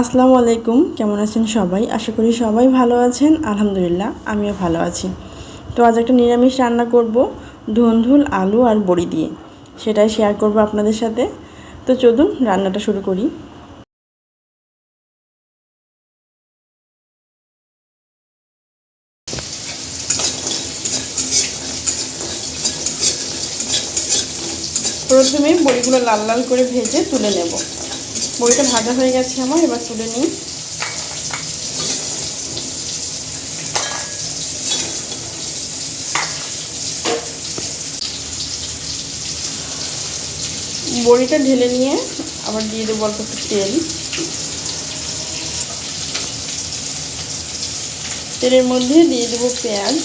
আসসালামু আলাইকুম, কেমন আছেন সবাই? আশা করি সবাই ভালো আছেন, আলহামদুলিল্লাহ, আমিও ভালো আছি। তো আজ একটা নিরামিষ রান্না করব ধুন্দুল আলু আর বড়ি দিয়ে। সেটাই শেয়ার করব আপনাদের সাথে। তো চলুন, রান্নাটা শুরু করি। প্রথমে বড়িগুলো লাল লাল করে ভেজে তুলে নেব। বড়িটা ভাজা হয়ে গেছে আমার, এবার তুলে নিই। বড়িটা ঢেলে নিয়ে আবার দিয়ে দেবো অল্প একটু তেল। তেলের মধ্যে দিয়ে দেবো পেঁয়াজ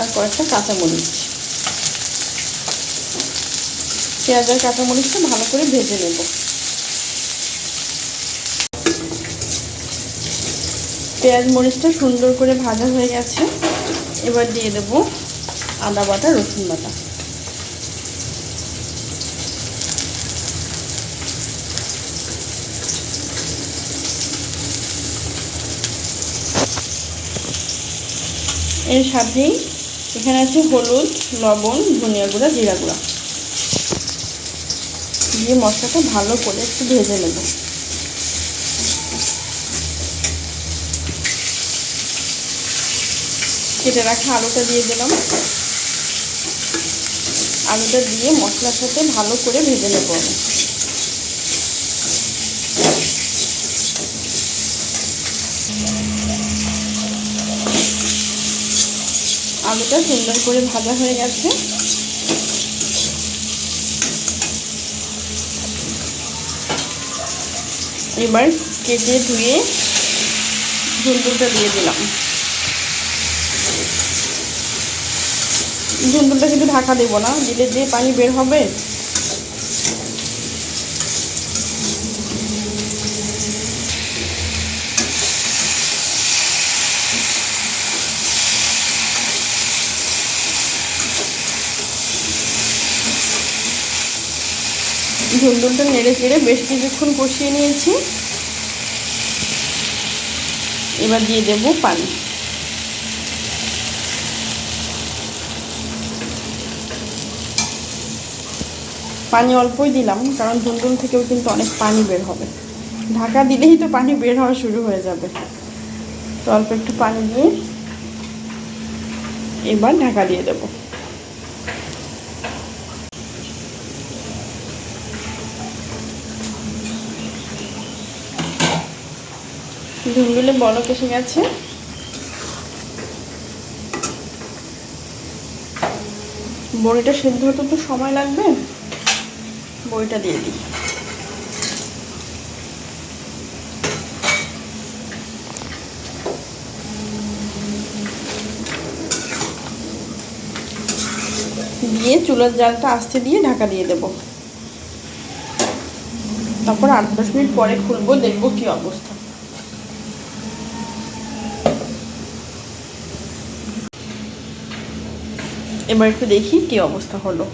আর কয়েকটা কাঁচামরিচ। পেঁয়াজ আর কাঁচামরিচটা ভালো করে ভেজে নেব। পেঁয়াজ মরিচটা সুন্দর করে ভাজা হয়ে গেছে। এবার দিয়ে দেব আদা বাটা, রসুন বাটা। এর সাথেই এখানে আছে হলুদ, লবণ, ধনিয়া গুঁড়া, জিরা গুঁড়া। দিয়ে মশলাটা ভালো করে একটু ভেজে নেব। কেটে রাখা আলুটা দিয়ে দিলাম। আলুটা দিয়ে মশলার সাথে ভালো করে ভেজে নেব আমি। আলুটা সুন্দর করে ভাজা হয়ে গেছে। এবার কেটে ধুয়ে ঝুলটুলটা দিয়ে দিলাম। ঝুলটুলটা কিন্তু ঢাকা দেবো না, দিলে যে পানি বের হবে ঝুলঝুলটা নেড়ে চেড়ে বেশ কিছুক্ষণ কষিয়ে নিয়েছি। এবার দিয়ে দেব পানি। পানি অল্পই দিলাম, কারণ ঝুলঝুল থেকেও কিন্তু অনেক পানি বের হবে। ঢাকা দিলেই তো পানি বের হওয়া শুরু হয়ে যাবে। তো অল্প একটু পানি দিয়ে এবার ঢাকা দিয়ে দেবো। ঝুলগুলো বলক এসে গেছে। বড়িটা সেদ্ধ হতে তো সময় লাগবে। বড়িটা দিয়ে দিই। দিয়ে চুলার জালটা আস্তে দিয়ে ঢাকা দিয়ে দেব। তারপর আট দশ মিনিট পরে খুলবো, দেখব কি অবস্থা। এবার একটু দেখি কি অবস্থা হলো।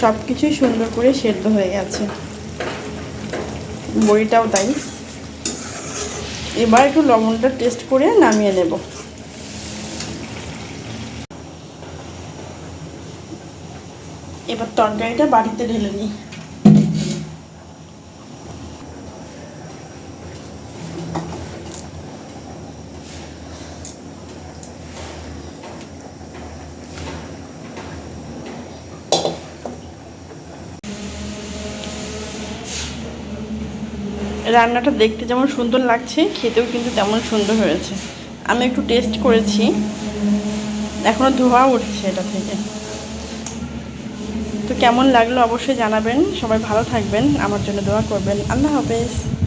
সব কিছুই সুন্দর করে সেদ্ধ হয়ে গেছে। বড়িটাও তাই। এবার একটু লবণটা টেস্ট করে নামিয়ে নেব। এবার তরকারিটা বাড়িতে ঢেলে নিই। রান্নাটা দেখতে যেমন সুন্দর লাগছে, খেতেও কিন্তু তেমন সুন্দর হয়েছে। আমি একটু টেস্ট করেছি। এখনও ধোয়া উঠছে এটা থেকে। তো কেমন লাগল অবশ্যই জানাবেন। সবাই ভালো থাকবেন। আমার জন্য দোয়া করবেন। আল্লাহ হাফেজ।